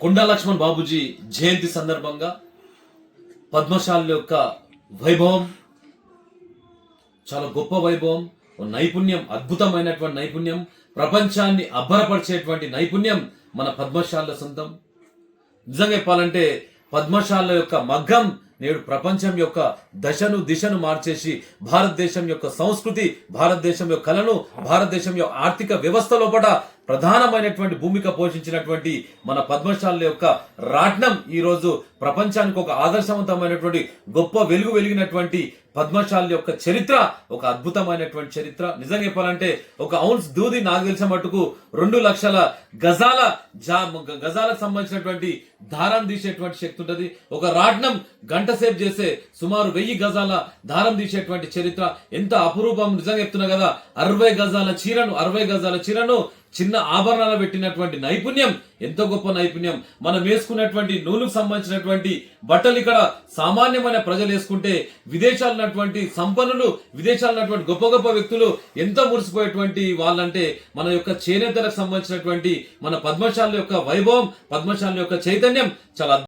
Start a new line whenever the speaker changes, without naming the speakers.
కొండా లక్ష్మణ్ బాబుజీ జయంతి సందర్భంగా పద్మశాల యొక్క వైభవం చాలా గొప్ప వైభవం నైపుణ్యం అద్భుతమైనటువంటి నైపుణ్యం ప్రపంచాన్ని అబ్బరపరిచేటువంటి నైపుణ్యం మన పద్మశాల సొంతం. నిజంగా చెప్పాలంటే పద్మశాల యొక్క మగ్గం నేడు ప్రపంచం యొక్క దశను దిశను మార్చేసి భారతదేశం యొక్క సంస్కృతి భారతదేశం యొక్క కళను భారతదేశం యొక్క ఆర్థిక వ్యవస్థ లోపల ప్రధానమైనటువంటి భూమిక పోషించినటువంటి మన పద్మశాల యొక్క రాట్నం ఈరోజు ప్రపంచానికి ఒక ఆదర్శవంతమైనటువంటి గొప్ప వెలుగు వెలిగినటువంటి పద్మశాల యొక్క చరిత్ర ఒక అద్భుతమైనటువంటి చరిత్ర. నిజంగా చెప్పాలంటే ఒక ఔన్స్ దూది నాకు తెలిసిన మట్టుకు రెండు లక్షల గజాల జా గజాలకు సంబంధించినటువంటి దారం తీసేటువంటి శక్తి ఉంటుంది. ఒక రాట్నం గంట సేపు చేసే సుమారు వెయ్యి గజాల దారం తీసేటువంటి చరిత్ర. ఎంత అపురూపం నిజంగా చెప్తున్నా కదా. అరవై గజాల చీరను అరవై గజాల చీరను చిన్న ఆభరణాలు పెట్టినటువంటి నైపుణ్యం. ఎంతో గొప్ప నైపుణ్యం. మనం వేసుకున్నటువంటి నూలుకు సంబంధించినటువంటి బట్టలు ఇక్కడ సామాన్యమైన ప్రజలు వేసుకుంటే విదేశాలు ఉన్నటువంటి సంపన్నులు విదేశాలన్నటువంటి గొప్ప గొప్ప వ్యక్తులు ఎంతో మురిసిపోయేటువంటి వాళ్ళంటే మన యొక్క చేనేతలకు సంబంధించినటువంటి మన పద్మశాల యొక్క వైభవం పద్మశాల యొక్క చైతన్యం చాలా